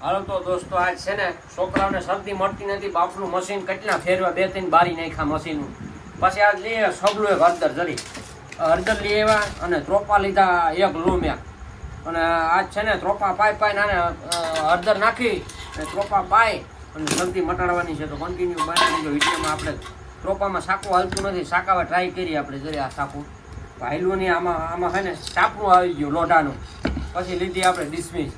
હાલો તો દોસ્તો, આજ છે ને છોકરાઓને શરદી મળતી નથી, બાપનું મશીન કેટલા ફેરવા, બે ત્રણ બારી નાખ્યા મશીનનું પછી આજ લઈએ સબલું એક હળદર જરી. હળદર લઈ આવ્યા અને ત્રોપા લીધા એક લૂમ્યા. અને આજ છે ને ત્રોપા પાય પાય નાને હળદર નાખી અને ત્રોપા પાય અને શરદી મટાડવાની છે. તો કન્ટિન્યુ બનાવી જો વિડીયોમાં આપણે ત્રોપામાં સાકું હાલતું નથી. સાકાવા ટ્રાય કરી આપણે જરી આ સાકું. ભાઈલું નહીં, આમાં આમાં છે ને, સાપનું આવી ગયું લોઢાનું. પછી લીધી આપણે ડિસમિસ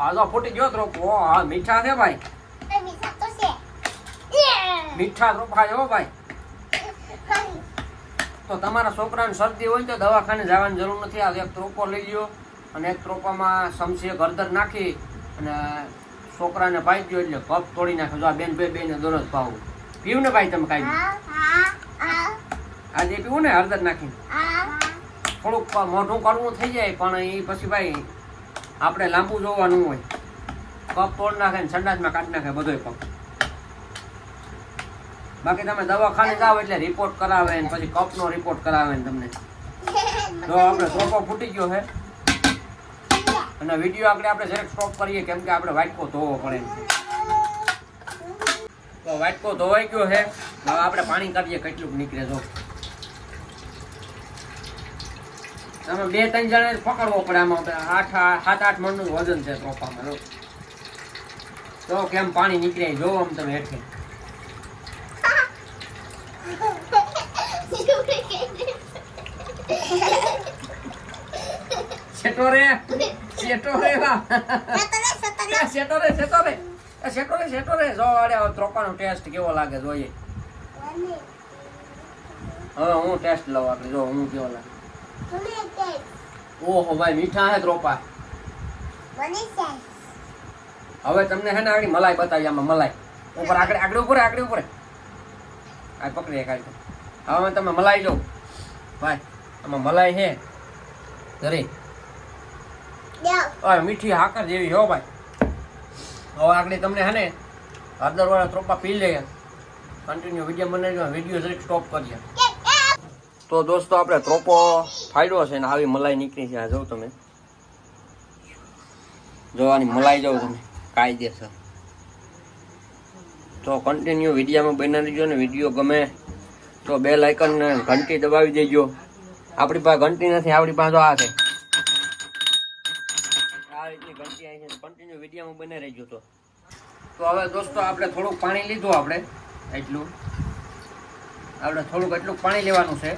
હાલો ફૂટી ગયો ત્રોપો હા મીઠા છે ભાઈ. મીઠા ત્રોપા છે. હો ભાઈ. તો તમારા છોકરાને શરદી હોય તો દવાખાને જવાની જરૂર નથી. આ એક ત્રોપો લઈ લ્યો અને એક ત્રોપામાં સમસીએ ગરદર નાખી અને છોકરાને ભાઈ ગયો એટલે કપ તોડી નાખે. જો આ બેન બે બેને દરરોજ પાવું પીવું ને ભાઈ તમે કાંઈ? આજે પીવું ને હળદર નાખીને? થોડુંક મોઢું કરવું થઈ જાય પણ એ પછી ભાઈ આપણે લાંબુ જોવાનું હોય. કપ તોડ નાખે ને સંડાસમાં કાઢી નાખે બધોય કપ બાકી તમે દવાખાને જાઓ એટલે રિપોર્ટ કરાવે ને પછી કપનો રિપોર્ટ કરાવે ને તમને. તો આપણે સોફો ફૂટી ગયો છે અને વીડિયો આગળ આપણે જરાક સ્ટોપ કરીએ કેમ કે આપણે વાટકો ધોવો પડે. તો વાટકો ધોવાઈ ગયો છે હવે આપણે પાણી કાઢીએ કેટલું નીકળે જો. આમાં બે, ત્રણ જણા પકડવો પડે આમાં આઠ સાત, આઠ મણનું વજન છે ચોપામાં તો કેમ પાણી નીકળે જોવો આમ તમે હેઠે. શેટો રે શેટો રે શેટો રે શેટો રે. ટેસ્ટ કેવો લાગે, જોઈએ. હવે હું ટેસ્ટ લઉં આપણે, જો હું કેવો લાગે. ઓહો, ભાઈ, મીઠા હે ત્રોપા હવે તમને હે ને આગળ મલાઈ બતાવી, આમાં મલાઈ. ઉપર, આગળ આગળ ઉપર આગળ ઉપર. આ પકડી કાઢી હવે તમે મલાઈ જો ભાઈ, આમાં મલાઈ છે જરી મીઠી હાકર જેવી હો, ભાઈ. હવે આગળ તમને હે ને હળદર વાળા ત્રોપા પી લે. કન્ટિન્યુ વીડિયો બનાવી વીડિયો જરીક સ્ટોપ કરીએ. તો દોસ્તો, આપણે ત્રોપો ફાડ્યો છે ને આવી મલાઈ નીકળી છે. આ જો તમે. જોવાની મલાઈ જાવ તમે. કાયદેસર. તો કન્ટિન્યુ વિડીયામાં બનાવી દેજો ને. વીડિયો ગમે તો બે લાઇકન ને ઘંટી દબાવી દેજો. આપણી પાસે ઘંટી નથી, આપણી પાસે આ છે. આ રીતની ઘંટી આવી છે કન્ટિન્યુ વિડીયોમાં બને રહેજો તો. તો હવે દોસ્તો, આપણે થોડુંક પાણી લીધું આપણે. એટલું. આપણે થોડુંક એટલું પાણી લેવાનું છે.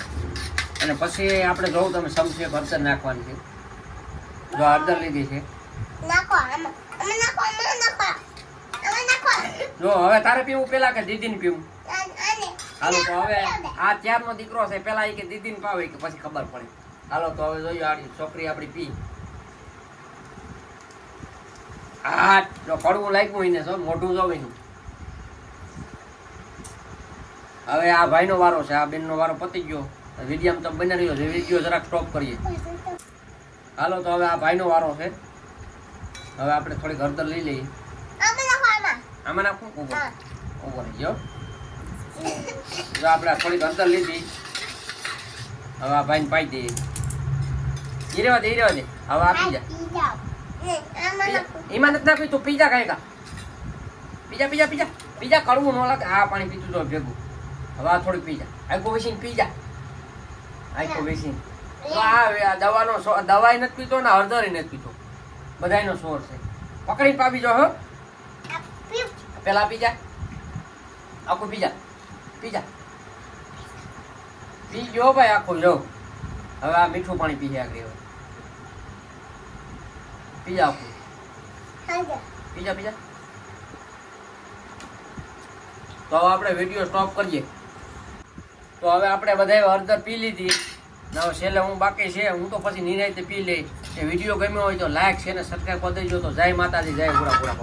અને પછી આપણે જોવું તમે સમજે હળદર નાખવાની છે. જો હળદર લીધી છે. જો હવે તારે પીવું પેલા કે દીદીને પીવું? હાલો તો હવે આ ત્યારનો દીકરો છે પેલા એ કે દીદીને પાવે કે પછી ખબર પડે. હાલો તો હવે જોઈએ આ છોકરી આપણી પી. હા જો કડવું લાગ્યું એને સર મોઢું જો એનું. હવે આ ભાઈનો વારો છે આ બેનનો વારો પતી ગયો. વીડિયો તો બની રહ્યો છે. વીડિયો જરાક સ્ટોપ કરીએ. હાલો તો હવે આ ભાઈનો વારો છે. હવે આપણે થોડીક હળદર લઈ લઈએ. આમાં નાખું? ઊભો. ઊભો રહી ગયો. જો આપણે થોડીક હળદર લીધી. હવે આ ભાઈને પાઈ દઈએ. રેવા દે ઈ રેવા દે. હવે આપી જા એમાં નથી નાખ્યું તું પીજા કાંઈ કા. Pizza pizza pizza. પીજા કરવું ન લાગે. આ પાણી પીતું તો ભેગું. હવે આ થોડીક પીજા. આ વેસીને પીજા. આખો વેસીને તો આ દવાનો દવાય નથી પીતો ને હળદર નથી પીતો. બધાયનો સોર છે. પકડી પાવી જો હો. પેલા પીજા આખું પીજા પીજા પી ભાઈ આખું જો. હવે આ મીઠું પાણી પી આગળ હવે. પીજા આખું. પીજા પીજા તો આપણે વીડિયો સ્ટોપ કરીએ. તો હવે આપણે બધાએ હળદર પી લીધી. હવે છેલ્લે હું બાકી છે, હું તો પછી નિરાયતે પી લઈ એ વીડિયો ગમ્યો હોય તો લાઈક છે ને સબસ્ક્રાઈબ કરી દેજો. તો જય માતાજી, જય પૂરા પૂરા